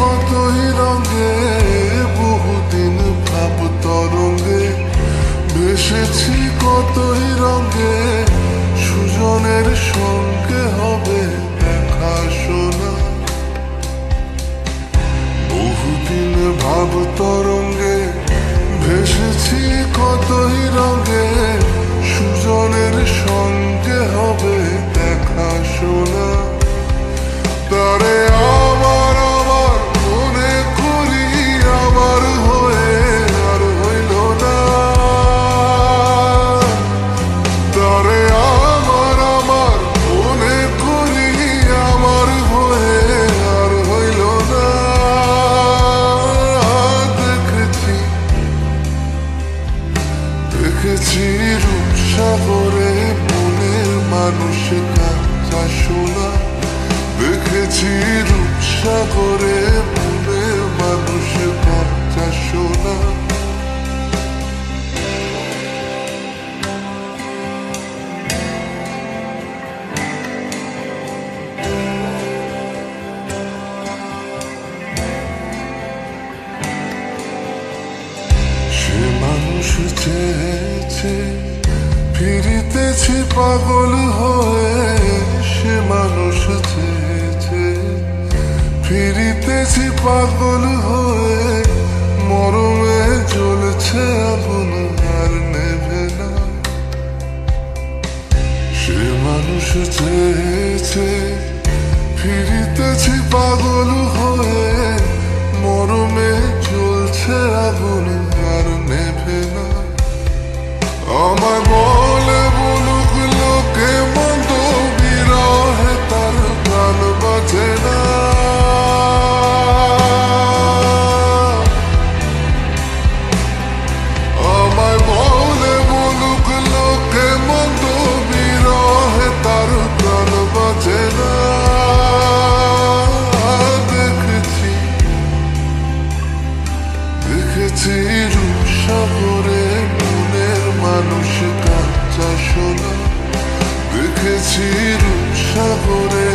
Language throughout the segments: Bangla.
কতই রঙে, বহুদিন ভাব তরঙ্গে কতই রঙে, সুজনের সঙ্গে হবে দেখা শোনা বহুদিন ভাব তরঙ্গে ফিরিতেছি পাগল হয়ে সে মানুষ চেয়েছে। ফিরিতেছি পাগল হয়ে, মরমে জ্বলছে আগুন আর নেবে না সে মানুষ চেয়েছে, ফিরিতেছি পাগল হয়ে, মরমে জ্বলছে আগুন আর নেভে না আমার কাঁচা শোনা দেখেছি রূপসাগরে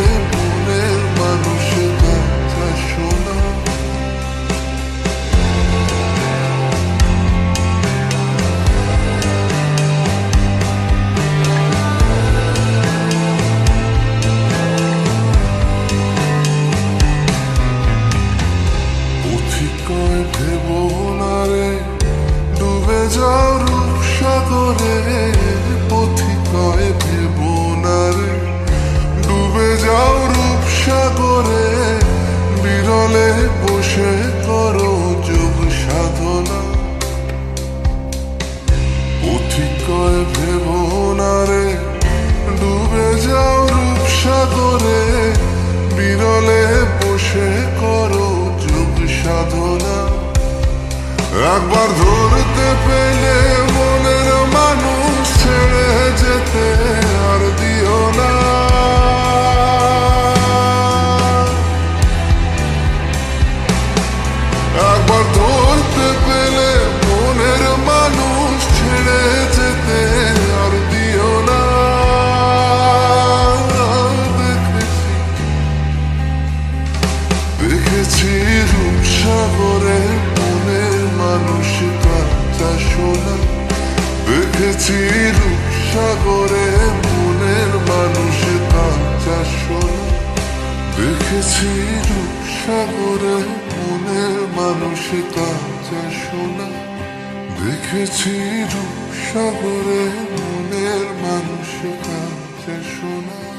মানুষটা তা শোনা। দেখেছি সাগরে মনের মানুষটা তা শোনা। দেখেছি সাগরে মনের মানুষটা তা শোনা। দেখেছি সাগরে মনের মানুষটা তা শোনা।